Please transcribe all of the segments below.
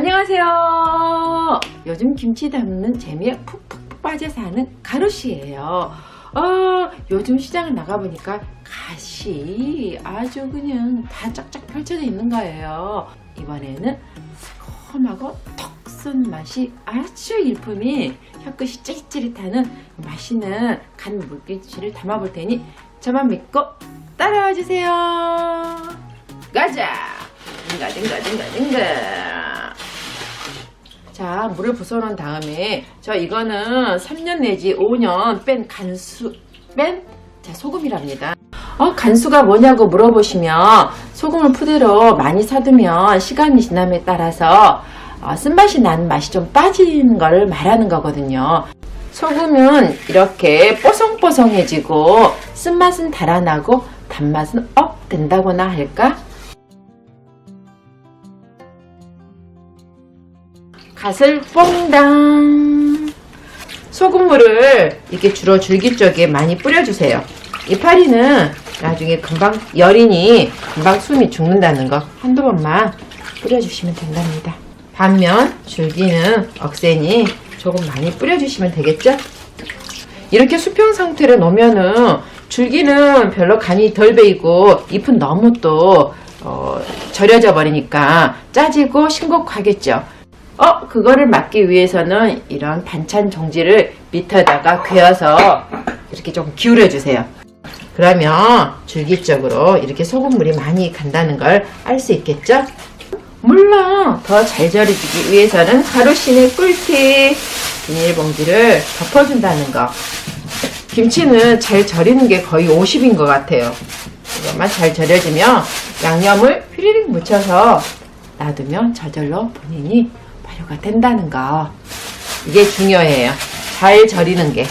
안녕하세요. 요즘 김치 담는 재미에 푹푹 빠져 사는 가루씨예요. 어, 요즘 시장을 나가보니까 갓이 아주 그냥 다 쫙쫙 펼쳐져 있는 거예요. 이번에는 새콤하고 톡 쏜 맛이 아주 일품이 혀끝이 찌릿찌릿하는 맛있는 간 물김치를 담아볼 테니 저만 믿고 따라와 주세요. 가자! 든가 자 물을 부숴놓은 다음에 저 이거는 3년 내지 5년 뺀 간수 뺀 자, 소금이랍니다 어, 간수가 뭐냐고 물어보시면 소금을 푸대로 많이 사두면 시간이 지남에 따라서 어, 쓴맛이 나는 맛이 좀 빠지는 걸 말하는 거거든요 소금은 이렇게 뽀송뽀송해지고 쓴맛은 달아나고 단맛은 업 된다거나 할까? 갓을 뽕당. 소금물을 이렇게 주로 줄기 쪽에 많이 뿌려주세요. 이파리는 나중에 금방 열이니 금방 숨이 죽는다는 거 한두 번만 뿌려주시면 된답니다. 반면 줄기는 억세니 조금 많이 뿌려주시면 되겠죠? 이렇게 수평 상태로 놓으면은 줄기는 별로 간이 덜 배이고 잎은 너무 또 어, 절여져 버리니까 짜지고 싱겁하겠죠 어, 그거를 막기 위해서는 이런 반찬 종지를 밑에다가 괴어서 이렇게 좀 기울여 주세요. 그러면 줄기적으로 이렇게 소금물이 많이 간다는 걸 알 수 있겠죠? 물론 더 잘 절여지기 위해서는 가루신의 꿀팁 비닐봉지를 덮어준다는 거. 김치는 잘 절이는 게 거의 50인 것 같아요. 이것만 잘 절여지면 양념을 휘리릭 묻혀서 놔두면 저절로 본인이 발효가 된다는 거. 이게 중요해요. 잘 절이는 게.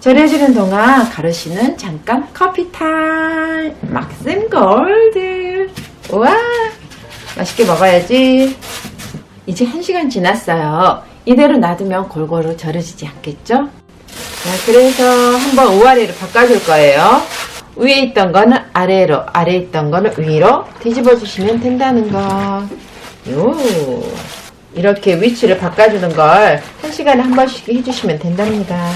절여지는 동안 가루씨는 잠깐 커피 타임. 막심 골드. 우와. 맛있게 먹어야지. 이제 1시간 지났어요. 이대로 놔두면 골고루 절여지지 않겠죠? 자, 그래서 한번 우아래로 바꿔줄 거예요. 위에 있던 거는 아래로, 아래에 있던 거는 위로 뒤집어 주시면 된다는 거. 요. 이렇게 위치를 바꿔주는 걸한 시간에 한 번씩 해주시면 된답니다.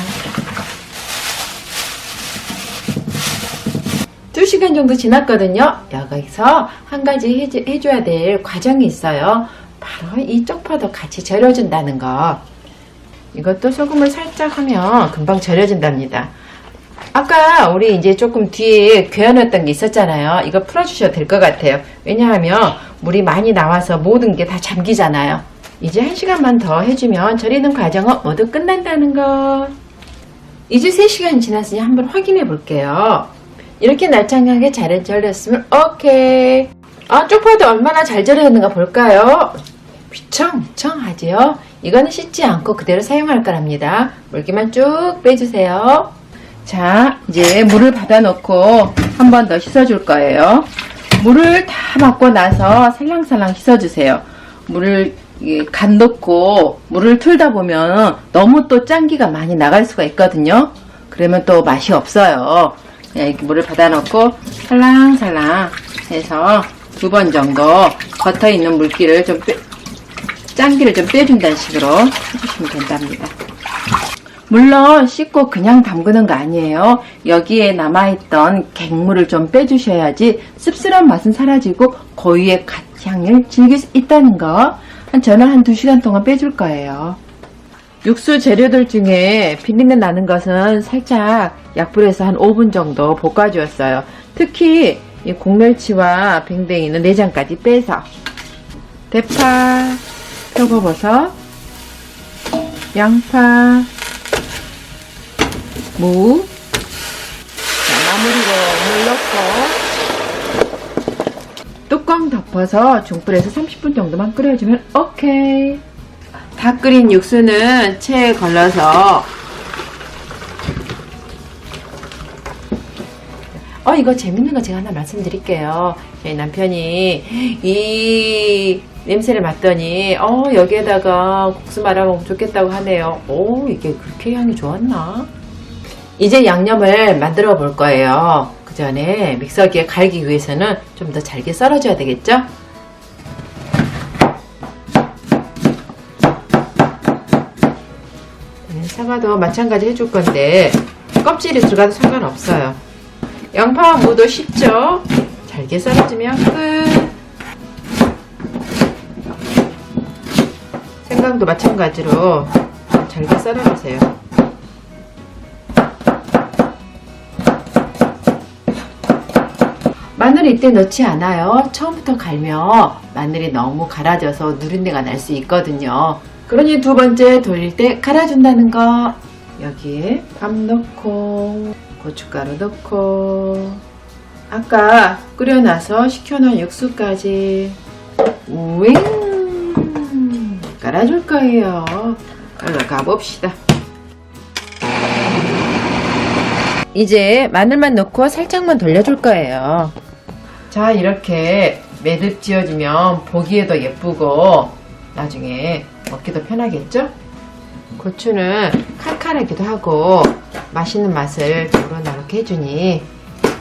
두 시간 정도 지났거든요. 여기서 한 가지 해줘야 될 과정이 있어요. 바로 이 쪽파도 같이 절여준다는 거. 이것도 소금을 살짝 하면 금방 절여진답니다. 아까 우리 이제 조금 뒤에 괴어놨던 게 있었잖아요. 이거 풀어주셔도 될 것 같아요. 왜냐하면 물이 많이 나와서 모든 게 다 잠기잖아요. 이제 한 시간만 더 해주면 절이는 과정은 모두 끝난다는 거. 이제 3시간 지났으니 한번 확인해 볼게요. 이렇게 날창하게 잘 절였으면 오케이. 아, 쪽파도 얼마나 잘 절였는가 볼까요? 휘청휘청하지요? 이거는 씻지 않고 그대로 사용할 거랍니다. 물기만 쭉 빼주세요. 자, 이제 물을 받아놓고 한 번 더 씻어줄 거예요. 물을 다 받고 나서 살랑살랑 씻어주세요. 물을 간 넣고 물을 틀다 보면 너무 또 짠기가 많이 나갈 수가 있거든요. 그러면 또 맛이 없어요. 그냥 이렇게 물을 받아놓고 살랑살랑 해서 두 번 정도 겉에 있는 물기를 좀 빼, 짠기를 좀 빼준다는 식으로 해주시면 된답니다. 물론 씻고 그냥 담그는 거 아니에요. 여기에 남아있던 갱물을 좀 빼주셔야지 씁쓸한 맛은 사라지고 고유의 갓 향을 즐길 수 있다는 거. 한 저는 한 2시간 동안 빼줄 거예요. 육수 재료들 중에 비린내 나는 것은 살짝 약불에서 한 5분 정도 볶아주었어요. 특히 이 곡멸치와 뱅뱅이는 내장까지 빼서 대파, 표고버섯, 양파, 무, 자, 마무리로 물 넣고 뚜껑 덮어서 중불에서 30분 정도만 끓여주면 오케이. 다 끓인 육수는 체에 걸러서 어 이거 재밌는 거 제가 하나 말씀드릴게요. 저희 남편이 이 냄새를 맡더니 어 여기에다가 국수 말아 먹으면 좋겠다고 하네요. 오 이게 그렇게 향이 좋았나? 이제 양념을 만들어 볼 거예요. 그 전에 믹서기에 갈기 위해서는 좀 더 잘게 썰어줘야 되겠죠? 네, 사과도 마찬가지 해줄 건데 껍질이 들어가도 상관없어요. 양파와 무도 쉽죠? 잘게 썰어주면 끝! 생강도 마찬가지로 잘게 썰어주세요. 마늘 이때 넣지 않아요. 처음부터 갈면 마늘이 너무 갈아져서 누린내가 날 수 있거든요. 그러니 두 번째 돌릴 때 갈아준다는 거. 여기에 밥 넣고 고춧가루 넣고 아까 끓여놔서 식혀놓은 육수까지 윙 깔아줄 거예요. 얼른 가봅시다. 이제 마늘만 넣고 살짝만 돌려줄 거예요. 자, 이렇게 매듭 지어지면 보기에도 예쁘고 나중에 먹기도 편하겠죠? 고추는 칼칼하기도 하고 맛있는 맛을 우러나게 해주니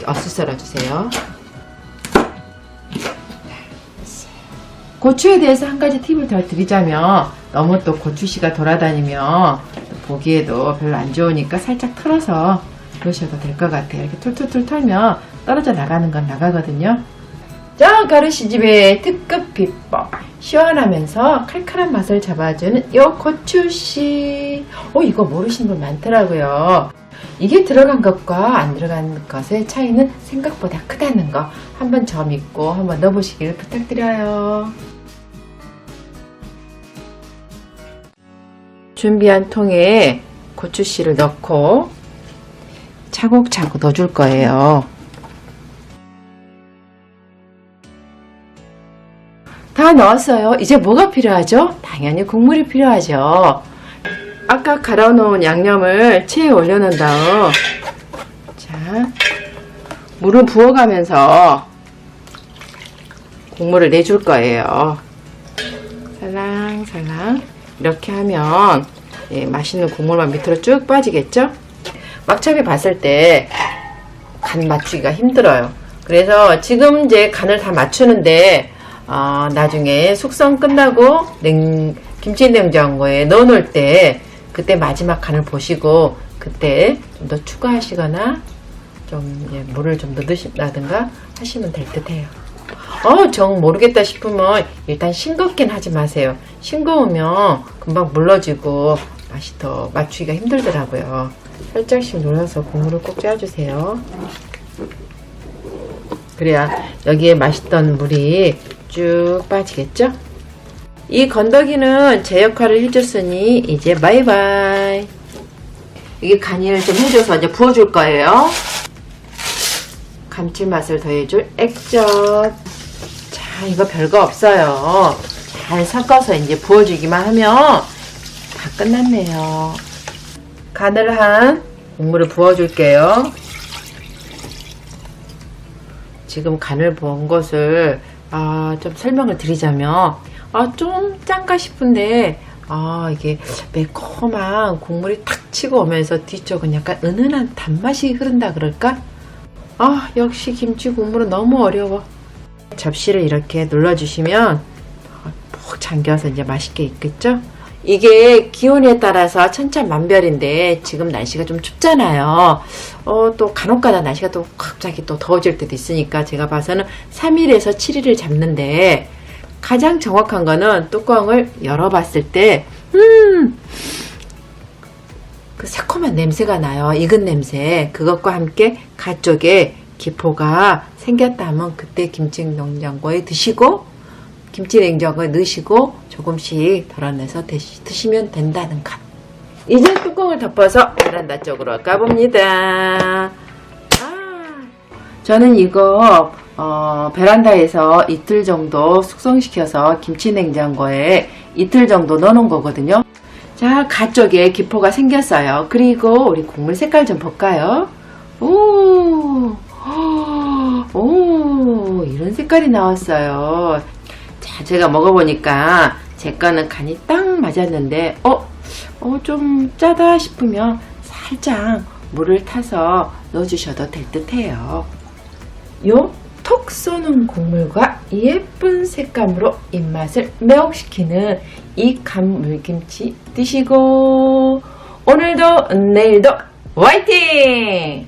어슷 썰어주세요. 고추에 대해서 한 가지 팁을 더 드리자면 너무 또 고추씨가 돌아다니면 보기에도 별로 안 좋으니까 살짝 털어서 넣으셔도 될 것 같아요. 이렇게 툴툴툴 털면 떨어져 나가는 건 나가거든요. 자, 가르시집의 특급 비법. 시원하면서 칼칼한 맛을 잡아주는 요 고추씨. 어, 이거 모르시는 분 많더라고요. 이게 들어간 것과 안 들어간 것의 차이는 생각보다 크다는 거 한번 점 믿고 한번 넣어보시길 부탁드려요. 준비한 통에 고추씨를 넣고 차곡차곡 넣어줄 거예요. 다 넣었어요. 이제 뭐가 필요하죠? 당연히 국물이 필요하죠. 아까 갈아놓은 양념을 체에 올려놓은 다음 자 물을 부어가면서 국물을 내줄 거예요. 살랑살랑 이렇게 하면 예, 맛있는 국물만 밑으로 쭉 빠지겠죠? 막 처음에 봤을 때 간 맞추기가 힘들어요. 그래서 지금 이제 간을 다 맞추는데 어, 나중에 숙성 끝나고 냉, 김치 냉장고에 넣어놓을 때 그때 마지막 간을 보시고 그때 좀 더 추가하시거나 좀 예, 물을 좀더 넣으신다든가 하시면 될 듯해요. 어, 정 모르겠다 싶으면 일단 싱겁긴 하지 마세요. 싱거우면 금방 물러지고 맛이 더 맞추기가 힘들더라고요. 살짝씩 눌러서 국물을 꼭 짜주세요. 그래야 여기에 맛있던 물이 쭉 빠지겠죠? 이 건더기는 제 역할을 해줬으니 이제 바이바이. 이게 간이를 좀 해줘서 이제 부어줄 거예요. 감칠맛을 더해줄 액젓. 자, 이거 별거 없어요. 잘 섞어서 이제 부어주기만 하면 다 끝났네요. 간을 한 국물을 부어줄게요. 지금 간을 부은 것을 아, 좀 설명을 드리자면 아, 좀 짠가 싶은데 아, 이게 매콤한 국물이 탁 치고 오면서 뒤쪽은 약간 은은한 단맛이 흐른다 그럴까? 아, 역시 김치 국물은 너무 어려워. 접시를 이렇게 눌러주시면 푹 잠겨서 이제 맛있게 익겠죠? 이게 기온에 따라서 천차만별인데 지금 날씨가 좀 춥잖아요. 어, 또 간혹가다 날씨가 또 갑자기 또 더워질 때도 있으니까 제가 봐서는 3일에서 7일을 잡는데 가장 정확한 거는 뚜껑을 열어봤을 때, 음, 그 새콤한 냄새가 나요. 익은 냄새. 그것과 함께 가 쪽에 기포가 생겼다 하면 그때 김치 냉장고에 드시고 김치 냉장고에 넣으시고 조금씩 덜어내서 드시, 드시면 된다는 것. 이제 뚜껑을 덮어서 베란다 쪽으로 가봅니다. 아, 저는 이거 어, 베란다에서 이틀 정도 숙성시켜서 김치 냉장고에 이틀 정도 넣어놓은 거거든요. 자, 가쪽에 기포가 생겼어요. 그리고 우리 국물 색깔 좀 볼까요? 오, 오, 이런 색깔이 나왔어요. 자, 제가 먹어보니까 제 거는 간이 딱 맞았는데, 어, 어, 좀 짜다 싶으면 살짝 물을 타서 넣어주셔도 될 듯 해요. 요 톡 쏘는 국물과 예쁜 색감으로 입맛을 매혹시키는 이 간물김치 드시고 오늘도 내일도 화이팅!